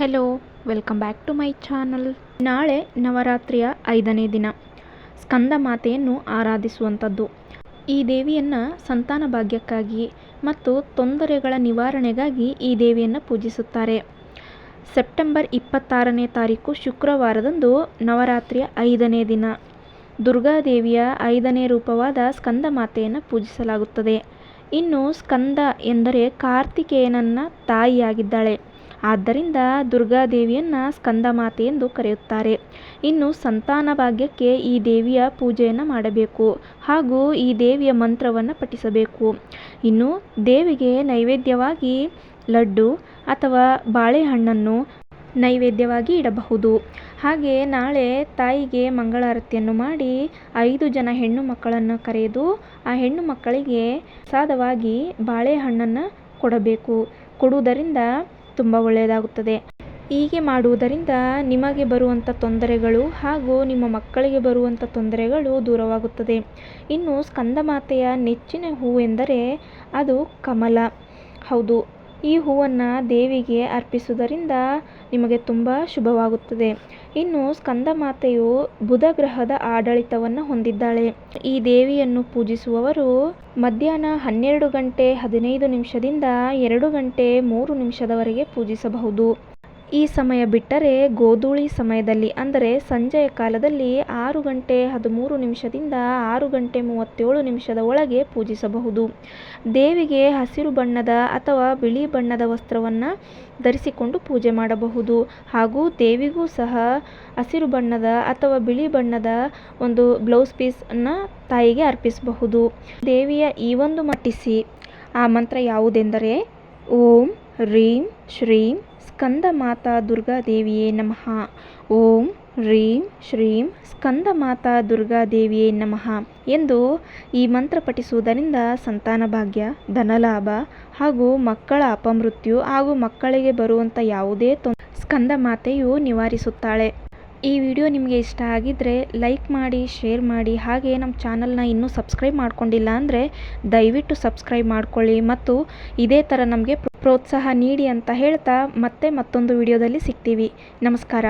Hello welcome back to my channel ನಾಳೆ ನವರಾತ್ರಿಯ ಐದನೇ ದಿನ. ಸ್ಕಂದ ಮಾತೆಯನ್ನು ಆರಾಧಿಸುವಂಥದ್ದು. ಈ ದೇವಿಯನ್ನು ಸಂತಾನ ಭಾಗ್ಯಕ್ಕಾಗಿ ಮತ್ತು ತೊಂದರೆಗಳ ನಿವಾರಣೆಗಾಗಿ ಈ ದೇವಿಯನ್ನು ಪೂಜಿಸುತ್ತಾರೆ. ಸೆಪ್ಟೆಂಬರ್ ಇಪ್ಪತ್ತಾರನೇ ತಾರೀಕು ಶುಕ್ರವಾರದಂದು ನವರಾತ್ರಿಯ ಐದನೇ ದಿನ. ದುರ್ಗಾದೇವಿಯ ಐದನೇ ರೂಪವಾದ ಸ್ಕಂದ ಮಾತೆಯನ್ನು ಪೂಜಿಸಲಾಗುತ್ತದೆ. ಇನ್ನು ಸ್ಕಂದ ಎಂದರೆ ಕಾರ್ತಿಕೇಯನನ್ನ ತಾಯಿಯಾಗಿದ್ದಾಳೆ. ಆದ್ದರಿಂದ ದುರ್ಗಾದೇವಿಯನ್ನು ಸ್ಕಂದಮಾತೆ ಎಂದು ಕರೆಯುತ್ತಾರೆ. ಇನ್ನು ಸಂತಾನ ಭಾಗ್ಯಕ್ಕೆ ಈ ದೇವಿಯ ಪೂಜೆಯನ್ನು ಮಾಡಬೇಕು ಹಾಗೂ ಈ ದೇವಿಯ ಮಂತ್ರವನ್ನು ಪಠಿಸಬೇಕು. ಇನ್ನು ದೇವಿಗೆ ನೈವೇದ್ಯವಾಗಿ ಲಡ್ಡು ಅಥವಾ ಬಾಳೆಹಣ್ಣನ್ನು ನೈವೇದ್ಯವಾಗಿ ಇಡಬಹುದು. ಹಾಗೆ ನಾಳೆ ತಾಯಿಗೆ ಮಂಗಳಾರತಿಯನ್ನು ಮಾಡಿ ಐದು ಜನ ಹೆಣ್ಣು ಮಕ್ಕಳನ್ನು ಕರೆದು ಆ ಹೆಣ್ಣು ಮಕ್ಕಳಿಗೆ ಪ್ರಸಾದವಾಗಿ ಬಾಳೆಹಣ್ಣನ್ನು ಕೊಡಬೇಕು. ಕೊಡುವುದರಿಂದ ತುಂಬ ಒಳ್ಳೆಯದಾಗುತ್ತದೆ. ಹೀಗೆ ಮಾಡುವುದರಿಂದ ನಿಮಗೆ ಬರುವಂಥ ತೊಂದರೆಗಳು ಹಾಗೂ ನಿಮ್ಮ ಮಕ್ಕಳಿಗೆ ಬರುವಂಥ ತೊಂದರೆಗಳು ದೂರವಾಗುತ್ತದೆ. ಇನ್ನು ಸ್ಕಂದಮಾತೆಯ ನೆಚ್ಚಿನ ಹೂವೆಂದರೆ ಅದು ಕಮಲ. ಹೌದು ಈ ಹೂವನ್ನು ದೇವಿಗೆ ಅರ್ಪಿಸುವುದರಿಂದ ನಿಮಗೆ ತುಂಬ ಶುಭವಾಗುತ್ತದೆ. ಇನ್ನು ಸ್ಕಂದ ಮಾತೆಯು ಬುಧ ಗ್ರಹದ ಆಡಳಿತವನ್ನು ಹೊಂದಿದ್ದಾಳೆ. ಈ ದೇವಿಯನ್ನು ಪೂಜಿಸುವವರು ಮಧ್ಯಾಹ್ನ ಹನ್ನೆರಡು ಗಂಟೆ ಹದಿನೈದು ನಿಮಿಷದಿಂದ ಎರಡು ಗಂಟೆ ಮೂರು ನಿಮಿಷದವರೆಗೆ ಪೂಜಿಸಬಹುದು. ಈ ಸಮಯ ಬಿಟ್ಟರೆ ಗೋಧೂಳಿ ಸಮಯದಲ್ಲಿ, ಅಂದರೆ ಸಂಜೆಯ ಕಾಲದಲ್ಲಿ ಆರು ಗಂಟೆ ಹದಿಮೂರು ನಿಮಿಷದಿಂದ ಆರು ಗಂಟೆ ಮೂವತ್ತೇಳು ನಿಮಿಷದ ಒಳಗೆ ಪೂಜಿಸಬಹುದು. ದೇವಿಗೆ ಹಸಿರು ಬಣ್ಣದ ಅಥವಾ ಬಿಳಿ ಬಣ್ಣದ ವಸ್ತ್ರವನ್ನು ಧರಿಸಿಕೊಂಡು ಪೂಜೆ ಮಾಡಬಹುದು. ಹಾಗೂ ದೇವಿಗೂ ಸಹ ಹಸಿರು ಬಣ್ಣದ ಅಥವಾ ಬಿಳಿ ಬಣ್ಣದ ಒಂದು ಬ್ಲೌಸ್ ಪೀಸನ್ನು ತಾಯಿಗೆ ಅರ್ಪಿಸಬಹುದು. ದೇವಿಯ ಈ ಒಂದು ಮಟ್ಟಿಸಿ. ಆ ಮಂತ್ರ ಯಾವುದೆಂದರೆ, ಓಂ, ರೀಂ, ಶ್ರೀಂ ಸ್ಕಂದ ಮಾತಾ ದುರ್ಗಾದೇವಿಯೇ ನಮಃ. ಓಂ ಹ್ರೀಂ ಶ್ರೀಂ ಸ್ಕಂದ ಮಾತಾ ದುರ್ಗಾದೇವಿಯೇ ನಮಃ ಎಂದು ಈ ಮಂತ್ರ ಪಠಿಸುವುದರಿಂದ ಸಂತಾನ ಭಾಗ್ಯ, ಧನಲಾಭ ಹಾಗೂ ಮಕ್ಕಳ ಅಪಮೃತ್ಯು ಹಾಗೂ ಮಕ್ಕಳಿಗೆ ಬರುವಂಥ ಯಾವುದೇ ತೊಂ ಸ್ಕಂದ ಮಾತೆಯು ನಿವಾರಿಸುತ್ತಾಳೆ. ಈ ವಿಡಿಯೋ ನಿಮಗೆ ಇಷ್ಟ ಆಗಿದ್ದರೆ ಲೈಕ್ ಮಾಡಿ, ಶೇರ್ ಮಾಡಿ, ಹಾಗೆ ನಮ್ಮ ಚಾನಲ್ನ ಇನ್ನೂ ಸಬ್ಸ್ಕ್ರೈಬ್ ಮಾಡ್ಕೊಂಡಿಲ್ಲ ಅಂದರೆ ದಯವಿಟ್ಟು ಸಬ್ಸ್ಕ್ರೈಬ್ ಮಾಡ್ಕೊಳ್ಳಿ ಮತ್ತು ಇದೇ ಥರ ನಮಗೆ ಪ್ರೋತ್ಸಾಹ ನೀಡಿ ಅಂತ ಹೇಳ್ತಾ ಮತ್ತೆ ಮತ್ತೊಂದು ವಿಡಿಯೋದಲ್ಲಿ ಸಿಗ್ತೀವಿ. ನಮಸ್ಕಾರ.